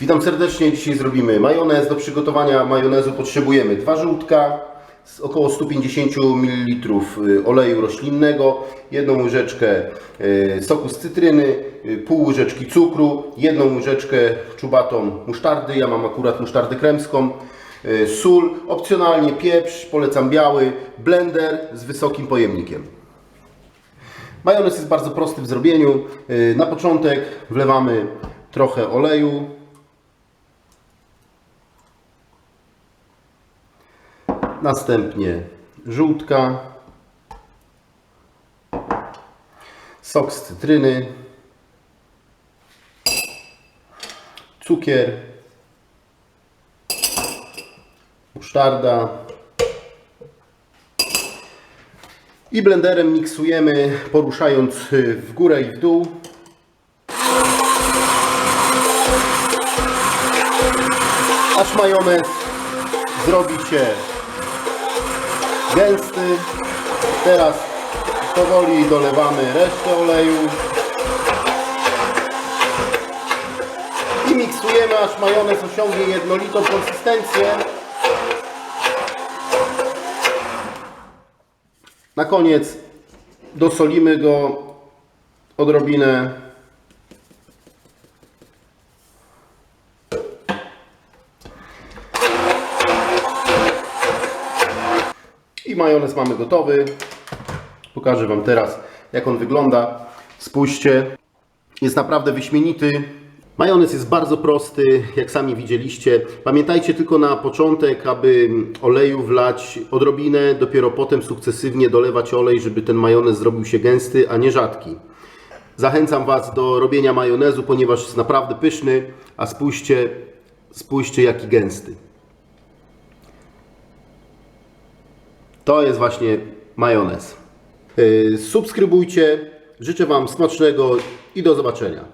Witam serdecznie. Dzisiaj zrobimy majonez. Do przygotowania majonezu potrzebujemy dwa żółtka, około 150 ml oleju roślinnego, jedną łyżeczkę y, soku z cytryny, y, pół łyżeczki cukru, jedną łyżeczkę czubatą musztardy, ja mam akurat musztardę kremską, y, sól, opcjonalnie pieprz, polecam biały, blender z wysokim pojemnikiem. Majonez jest bardzo prosty w zrobieniu. Y, Na początek wlewamy trochę oleju, Następnie żółtka, sok z cytryny, cukier, musztarda. I blenderem miksujemy, poruszając w górę i w dół. Aż majonez zrobi się gęsty. Teraz powoli dolewamy resztę oleju. I miksujemy, aż majonez osiągnie jednolitą konsystencję. Na koniec dosolimy go odrobinę. I majonez mamy gotowy. Pokażę Wam teraz, jak on wygląda. Spójrzcie, jest naprawdę wyśmienity. Majonez jest bardzo prosty, jak sami widzieliście. Pamiętajcie tylko na początek, aby oleju wlać odrobinę, dopiero potem sukcesywnie dolewać olej, żeby ten majonez zrobił się gęsty, a nie rzadki. Zachęcam Was do robienia majonezu, ponieważ jest naprawdę pyszny, a spójrzcie, spójrzcie jaki gęsty. To jest właśnie majonez. Yy, Subskrybujcie. Życzę Wam smacznego i do zobaczenia.